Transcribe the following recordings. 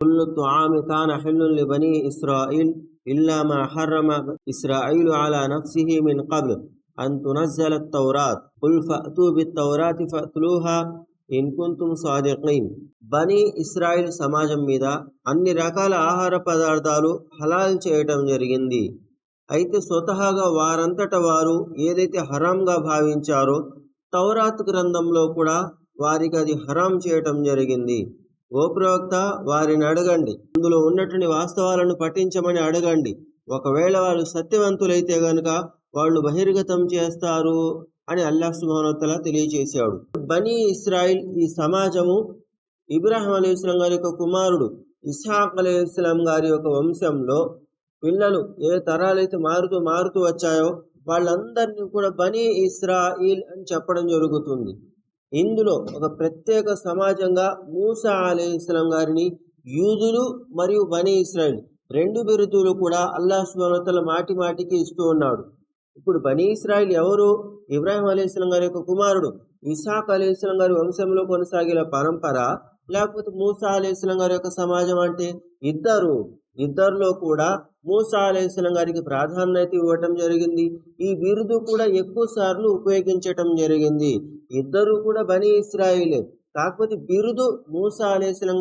كل الطعام كان حل لبني إسرائيل إلا ما حرم إسرائيل على نفسه من قبل أن تنزل التوراة قل فأتوا بالتوراة فأتلوها in కుంతుం సాదిqీన్ బనీ ఇస్రాయిల్ సమాజం మీద అన్ని రకాల ఆహార పదార్థాలు హలాల్ చేయటం జరిగింది అయితే స్వతహాగా వారంతట వారు ఏదైతే హరాంగా భావించారో తౌరాత్ గ్రంథంలో కూడా వారికి అది హరాం చేయటం జరిగింది ఓ ప్రవక్త వారిని అడగండి. అందులో ఉన్నటువంటి వాస్తవాలను పఠించమని అడగండి. ఒకవేళ వాళ్ళు సత్యవంతులైతే గనుక వాళ్ళు బహిర్గతం చేస్తారు అని అల్లాహ్ సుబానోత్తల తెలియజేశాడు. బనీ ఇస్రాయిల్ ఈ సమాజము ఇబ్రాహిం అలీ ఇస్లాం గారి యొక్క కుమారుడు ఇస్హాక్ అలీ ఇస్లాం గారి యొక్క వంశంలో పిల్లలు ఏ తరాలైతే మారుతూ మారుతూ వచ్చాయో వాళ్ళందరినీ కూడా బనీ ఇస్రాయిల్ అని చెప్పడం జరుగుతుంది. ఇందులో ఒక ప్రత్యేక సమాజంగా మూసా అలీ ఇస్లాం గారిని యూదులు మరియు బనీ ఇస్రాయిల్ రెండు బిరుదులు కూడా అల్లా సుబానోత్తల మాటి మాటికి ఇస్తూ ఉన్నాడు. ఇప్పుడు బనీ ఇస్రాయిల్ ఎవరు? ఇబ్రాహిం అలీస్లం గారి యొక్క కుమారుడు ఇసాక్ అలీస్లం గారి వంశంలో కొనసాగే పరంపర లేకపోతే మూసా అలీస్లం గారి యొక్క సమాజం అంటే ఇద్దరు. ఇద్దరిలో కూడా మూసా గారికి ప్రాధాన్యత ఇవ్వటం జరిగింది. ఈ బిరుదు కూడా ఎక్కువ సార్లు ఉపయోగించటం జరిగింది. ఇద్దరు కూడా బనీ ఇస్రాయిలే. కాకపోతే బిరుదు మూసా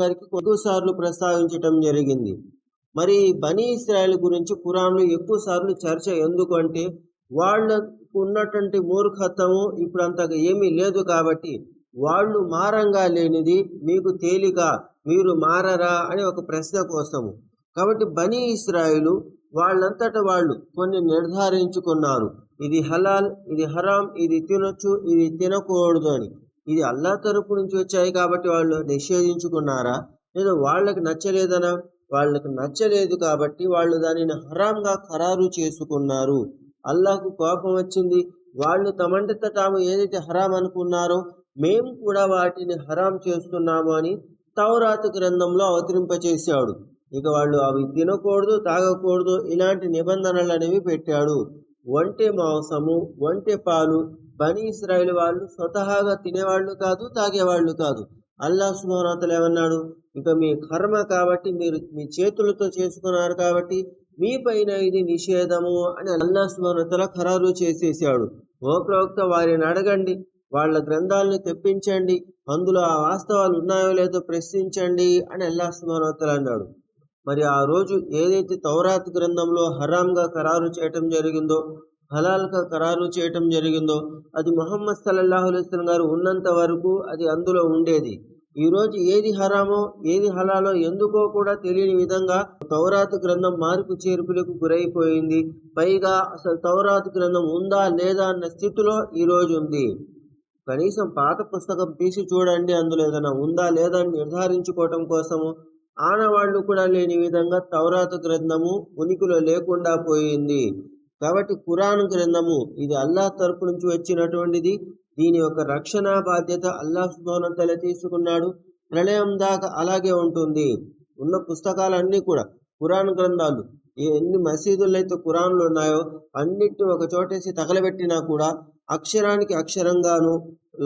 గారికి కొద్దిసార్లు సార్లు ప్రస్తావించటం జరిగింది. మరి బనీ ఇస్రాయిల్ గురించి కురాన్లో ఎక్కువ సార్లు చర్చ ఎందుకంటే వాళ్ళకు ఉన్నటువంటి మూర్ఖత్వము ఇప్పుడు అంతగా ఏమీ లేదు కాబట్టి వాళ్ళు మారంగా లేనిది మీకు తేలిక. మీరు మారరా అని ఒక ప్రశ్న కోసము. కాబట్టి బనీ ఇస్రాయిలు వాళ్ళంతట వాళ్ళు కొన్ని నిర్ధారించుకున్నారు. ఇది హలాల్ ఇది హరాం ఇది తినొచ్చు ఇది తినకూడదు అని. ఇది అల్లా తరపు నుంచి వచ్చాయి కాబట్టి వాళ్ళు నిషేధించుకున్నారా? లేదా వాళ్ళకి నచ్చలేదనా? వాళ్ళకి నచ్చలేదు కాబట్టి వాళ్ళు దానిని హరాంగా ఖరారు చేసుకున్నారు. అల్లాకు కోపం వచ్చింది. వాళ్ళు తమంటిత తాము ఏదైతే హరాం అనుకున్నారో మేము కూడా వాటిని హరాం చేస్తున్నాము అని తౌరాత్ గ్రంథంలో అవతరింపచేశాడు. ఇక వాళ్ళు అవి తినకూడదు తాగకూడదు ఇలాంటి నిబంధనలు అనేవి పెట్టాడు. ఒంటె మాంసము ఒంటె పాలు బని ఇస్రాయిల్ వాళ్ళు స్వతహాగా తినేవాళ్ళు కాదు తాగేవాళ్ళు కాదు. అల్లా సుమోనతలు ఏమన్నాడు? ఇక మీ కర్మ కాబట్టి మీరు మీ చేతులతో చేసుకున్నారు కాబట్టి మీ పైన ఇది నిషేధము అని అల్లా సుమోనతల ఖరారు చేసేసాడు. ఓ ప్రవక్త వారిని అడగండి వాళ్ళ గ్రంథాలను తెప్పించండి అందులో ఆ వాస్తవాలు ఉన్నాయో లేదో ప్రశ్నించండి అని అల్లా సుమోనతలు అన్నాడు. మరి ఆ రోజు ఏదైతే తౌరాత్ గ్రంథంలో హరాంగా ఖరారు చేయటం జరిగిందో హలాల్గా ఖరారు చేయటం జరిగిందో అది మొహమ్మద్ సల్లల్లాహు అలైస్లం గారు ఉన్నంత వరకు అది అందులో ఉండేది. ఈరోజు ఏది హరామో ఏది హలాలో ఎందుకో కూడా తెలియని విధంగా తౌరాత్ గ్రంథం మార్పు చేర్పులకు గురైపోయింది. పైగా అసలు తౌరాత్ గ్రంథం ఉందా లేదా అన్న స్థితిలో ఈ రోజు ఉంది. కనీసం పాత పుస్తకం తీసి చూడండి అందులో ఏదైనా ఉందా లేదా అని నిర్ధారించుకోవటం కోసము ఆనవాళ్ళు కూడా లేని విధంగా తౌరాత్ గ్రంథము ఉనికిలో లేకుండా పోయింది. కాబట్టి ఖురాన్ గ్రంథము ఇది అల్లాహ్ తరపు నుంచి వచ్చినటువంటిది. దీని యొక్క రక్షణ బాధ్యత అల్లాహ్ సుబానంతలే తీసుకున్నాడు. ప్రళయం దాకా అలాగే ఉంటుంది. ఉన్న పుస్తకాలన్నీ కూడా ఖురాన్ గ్రంథాలు. ఎన్ని మసీదుల్లో అయితే ఖురాన్లు ఉన్నాయో అన్నిటిని ఒక చోటేసి తగలబెట్టినా కూడా అక్షరానికి అక్షరంగాను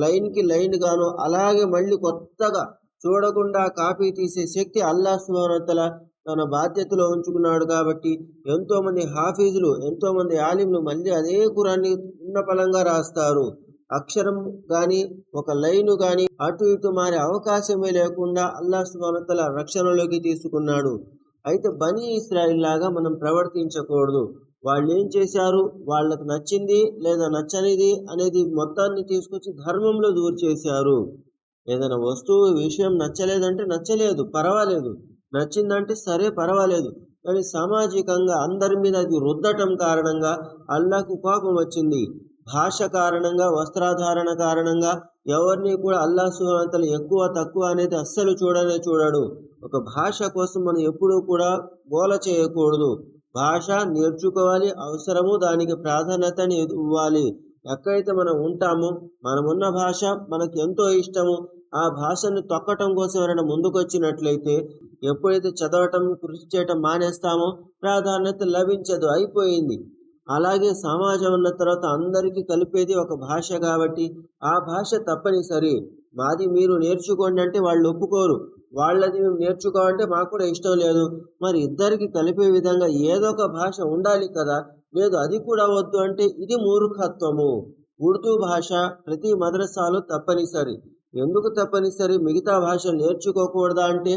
లైన్కి లైన్ గాను అలాగే మళ్ళీ కొత్తగా చూడకుండా కాపీ తీసే శక్తి అల్లా సుబానతల తన బాధ్యతలో ఉంచుకున్నాడు కాబట్టి ఎంతో మంది హాఫీజులు ఎంతో మంది ఆలింలు మళ్ళీ అదే కురాన్ని ఉన్నపలంగా రాస్తారు. అక్షరం కానీ ఒక లైను కానీ అటు ఇటు మారే అవకాశమే లేకుండా అల్లా సుబానతల రక్షణలోకి తీసుకున్నాడు. అయితే బనీ ఇస్రాయిల్ లాగా మనం ప్రవర్తించకూడదు. వాళ్ళు ఏం చేశారు? వాళ్ళకు నచ్చింది లేదా నచ్చనిది అనేది మొత్తాన్ని తీసుకొచ్చి ధర్మంలో దూరు చేశారు ఏదైనా వస్తువు విషయం నచ్చలేదంటే నచ్చలేదు పర్వాలేదు. నచ్చిందంటే సరే పర్వాలేదు. కానీ సామాజికంగా అందరి మీద అది రుద్దటం కారణంగా అల్లాకు కోపం వచ్చింది. భాష కారణంగా వస్త్రాధారణ కారణంగా ఎవరిని కూడా అల్లా సుహంతలు ఎక్కువ తక్కువ అనేది అస్సలు చూడనే చూడడు. ఒక భాష కోసం మనం ఎప్పుడూ కూడా గోల చేయకూడదు. భాష నేర్చుకోవాలి అవసరము దానికి ప్రాధాన్యతని ఇవ్వాలి. ఎక్కడైతే మనం ఉంటామో మనమున్న భాష మనకు ఎంతో ఇష్టము ఆ భాషను తొక్కటం కోసం ఎవరైనా ముందుకొచ్చినట్లయితే ఎప్పుడైతే చదవటం కృషి చేయటం మానేస్తామో ప్రాధాన్యత లభించదు అయిపోయింది. అలాగే సమాజం ఉన్న తర్వాత అందరికీ కలిపేది ఒక భాష కాబట్టి ఆ భాష తప్పనిసరి. మాది మీరు నేర్చుకోండి అంటే వాళ్ళు ఒప్పుకోరు. వాళ్ళది మేము నేర్చుకోవాలంటే మాకు కూడా ఇష్టం లేదు. మరి ఇద్దరికి కలిపే విధంగా ఏదో ఒక భాష ఉండాలి కదా లేదు అది కూడా వద్దు అంటే ఇది మూర్ఖత్వము. ఉర్దూ భాష ప్రతి మద్రసాలో తప్పనిసరి. ఎందుకు తప్పనిసరి? మిగతా భాష నేర్చుకోకూడదా అంటే?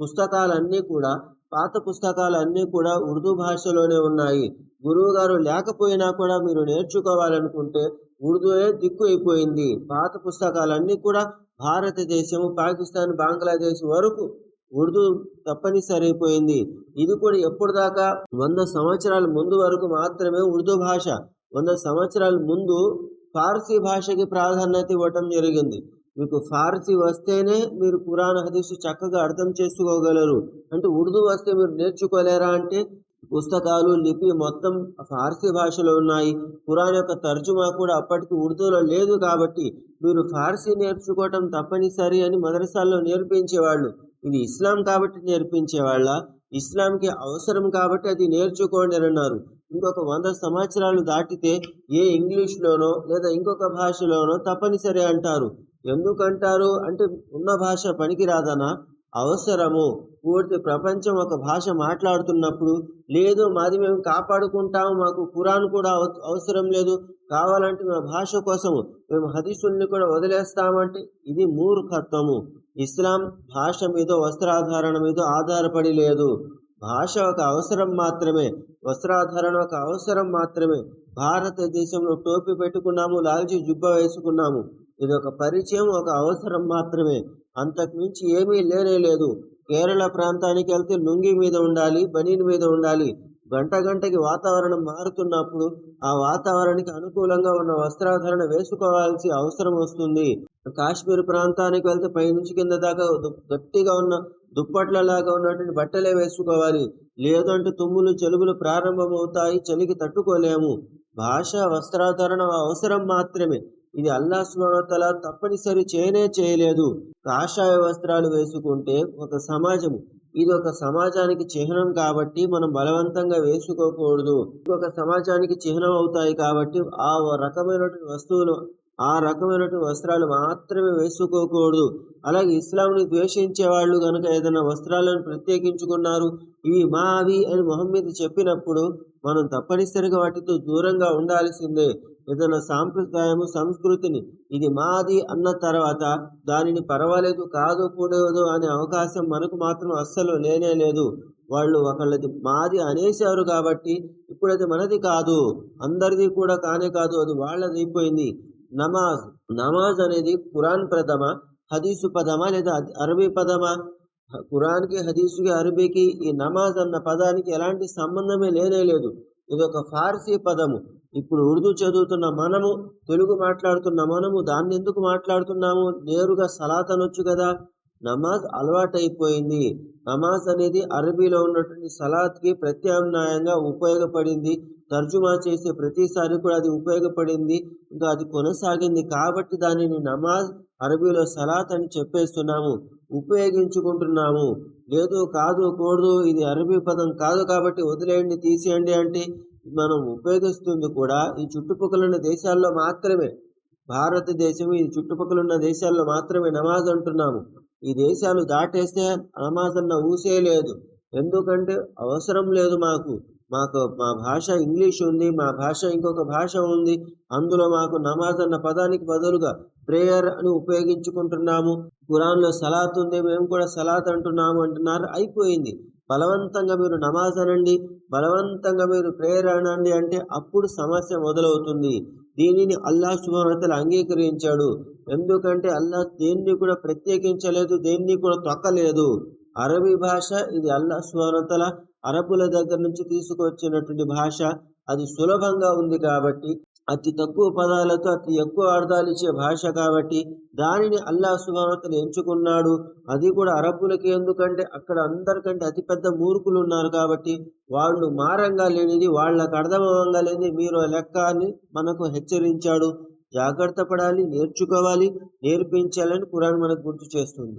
పుస్తకాలన్నీ కూడా పాత పుస్తకాలన్నీ కూడా ఉర్దూ భాషలోనే ఉన్నాయి. గురువు గారు లేకపోయినా కూడా మీరు నేర్చుకోవాలనుకుంటే ఉర్దూయే దిక్కు అయిపోయింది పాత పుస్తకాలన్నీ కూడా భారతదేశము పాకిస్తాన్ బంగ్లాదేశ్ వరకు ఉర్దూ తప్పనిసరి అయిపోయింది ఇది కూడా ఎప్పుడు దాకా వంద సంవత్సరాల ముందు వరకు మాత్రమే ఉర్దూ భాష. వంద సంవత్సరాల ముందు ఫార్సీ భాషకి ప్రాధాన్యత ఇవ్వటం జరిగింది. మీకు ఫార్సీ వస్తేనే మీరు పురాణ హదీసు చక్కగా అర్థం చేసుకోగలరు. అంటే ఉర్దూ వస్తే మీరు నేర్చుకోలేరా అంటే పుస్తకాలు లిపి మొత్తం ఫార్సీ భాషలో ఉన్నాయి. పురాణ యొక్క తర్జుమా కూడా అప్పటికి ఉర్దూలో లేదు కాబట్టి మీరు ఫార్సీ నేర్చుకోవటం తప్పనిసరి అని మదరసాల్లో నేర్పించేవాళ్ళు. ఇది ఇస్లాం కాబట్టి నేర్పించేవాళ్ళ ఇస్లాంకి అవసరం కాబట్టి అది నేర్చుకోండి అని అన్నారు. ఇంకొక వంద సంవత్సరాలు దాటితే ఏ ఇంగ్లీష్లోనో లేదా ఇంకొక భాషలోనో తప్పనిసరి అంటారు. ఎందుకంటారు? అంటే ఉన్న భాష పనికిరాదనా? అవసరము. పూర్తి ప్రపంచం ఒక భాష మాట్లాడుతున్నప్పుడు లేదు మాది మేము కాపాడుకుంటాము మాకు ఖురాన్ కూడా అవసరం లేదు కావాలంటే మా భాష కోసము మేము హదీసుల్ని కూడా వదిలేస్తామంటే ఇది మూర్ఖత్వము. ఇస్లాం భాష మీద వస్త్రాధారణ మీద ఆధారపడి లేదు. భాష ఒక అవసరం మాత్రమే. వస్త్రాధారణ ఒక అవసరం మాత్రమే. భారతదేశంలో టోపీ పెట్టుకున్నాము లాల్చి జుబ్బ వేసుకున్నాము. ఇది ఒక పరిచయం ఒక అవసరం మాత్రమే. అంతకు మించి ఏమీ లేనే లేదు. కేరళ ప్రాంతానికి వెళ్తే లుంగి మీద ఉండాలి బనీన్ మీద ఉండాలి. గంట గంటకి వాతావరణం మారుతున్నప్పుడు ఆ వాతావరణానికి అనుకూలంగా ఉన్న వస్త్రాధరణ వేసుకోవాల్సి అవసరం వస్తుంది. కాశ్మీర్ ప్రాంతానికి వెళ్తే పైనుంచి కింద దాకా గట్టిగా ఉన్న దుప్పట్లలాగా ఉన్నటువంటి బట్టలే వేసుకోవాలి. లేదంటే తుమ్ములు చెలుగులు ప్రారంభమవుతాయి. చలికి తట్టుకోలేము. భాష వస్త్రాధరణ అవసరం మాత్రమే. ఇది అల్లా స్మరతల తప్పనిసరి చేయనే చేయలేదు. కాషాయ వస్త్రాలు వేసుకుంటే ఒక సమాజము ఇది ఒక సమాజానికి చిహ్నం కాబట్టి మనం బలవంతంగా వేసుకోకూడదు. ఒక సమాజానికి చిహ్నం అవుతాయి కాబట్టి ఆ రకమైనటువంటి వస్తువులు ఆ రకమైనటువంటి వస్త్రాలు మాత్రమే వేసుకోకూడదు. అలాగే ఇస్లాంని ద్వేషించే వాళ్ళు కనుక ఏదైనా వస్త్రాలను ప్రత్యేకించుకున్నారు ఇవి మావి అని మొహం మీద చెప్పినప్పుడు మనం తప్పనిసరిగా వాటితో దూరంగా ఉండాల్సిందే. ఏదైనా సాంప్రదాయము సంస్కృతిని ఇది మాది అన్న తర్వాత దానిని పర్వాలేదు కాదు కూడదు అనే అవకాశం మనకు మాత్రం అస్సలు లేనే లేదు. వాళ్ళు ఒకళ్ళది మాది అనేశారు కాబట్టి ఇప్పుడు అది మనది కాదు అందరిది కూడా కానే కాదు అది వాళ్ళది అయిపోయింది. నమాజ్ నమాజ్ అనేది ఖురాన్ ప్రథమ హదీసు పదమా లేదా అరబీ పదమా? ఖురాన్కి హదీసుకి అరబీకి ఈ నమాజ్ అన్న పదానికి ఎలాంటి సంబంధమే లేనే లేదు. ఇది ఒక ఫార్సీ పదము. ఇప్పుడు ఉర్దూ చదువుతున్న మనము తెలుగు మాట్లాడుతున్న మనము దాన్ని ఎందుకు మాట్లాడుతున్నాము? నేరుగా సలాత్ అనొచ్చు కదా. నమాజ్ అలవాటైపోయింది. నమాజ్ అనేది అరబీలో ఉన్నటువంటి సలాత్కి ప్రత్యామ్నాయంగా ఉపయోగపడింది. తర్జుమా చేసే ప్రతిసారి కూడా అది ఉపయోగపడింది. ఇంకా అది కొనసాగింది కాబట్టి దానిని నమాజ్ అరబీలో సలాత్ అని చెప్పేస్తున్నాము. ఉపయోగించుకుంటున్నాము. లేదు కాదు కూడదు ఇది అరబీ పదం కాదు కాబట్టి వదిలేయండి తీసేయండి అంటే మనం ఉపయోగిస్తుంది కూడా ఈ చుట్టుపక్కల ఉన్న దేశాల్లో మాత్రమే. భారతదేశం ఈ చుట్టుపక్కల ఉన్న దేశాల్లో మాత్రమే నమాజ్ అంటున్నాము. ఈ దేశాలు దాటేస్తే నమాజ్ అన్న ఊసే లేదు. ఎందుకంటే అవసరం లేదు మాకు. మాకు మా భాష ఇంగ్లీష్ ఉంది మా భాష ఇంకొక భాష ఉంది. అందులో మాకు నమాజ్ అన్న పదానికి బదులుగా ప్రేయర్ అని ఉపయోగించుకుంటున్నాము. ఖురాన్లో సలాత్ ఉంది మేము కూడా సలాత్ అంటున్నాము అంటున్నారు. అయిపోయింది. బలవంతంగా మీరు నమాజ్ అనండి బలవంతంగా మీరు ప్రేయర్ అనండి అంటే అప్పుడు సమస్య మొదలవుతుంది. దీనిని అల్లా సుభానతలు అంగీకరించాడు. ఎందుకంటే అల్లా దేన్ని కూడా ప్రత్యేకించలేదు దేన్ని కూడా తొక్కలేదు. అరబీ భాష ఇది అల్లా సుభానతల అరబుల దగ్గర నుంచి తీసుకొచ్చినటువంటి భాష. అది సులభంగా ఉంది కాబట్టి అతి తక్కువ పదాలతో అతి ఎక్కువ అర్థాలు ఇచ్చే భాష కాబట్టి దానిని అల్లా సుభానతలు ఎంచుకున్నాడు. అది కూడా అరబ్బులకి ఎందుకంటే అక్కడ అందరికంటే అతిపెద్ద మూర్ఖులు ఉన్నారు కాబట్టి వాళ్ళు మారంగా లేనిది వాళ్ళకు అర్థమవంగా లేనిది మీరు లెక్క అని మనకు హెచ్చరించాడు. జాగ్రత్త పడాలి నేర్చుకోవాలి నేర్పించాలని కురాన్ మనకు గుర్తు చేస్తుంది.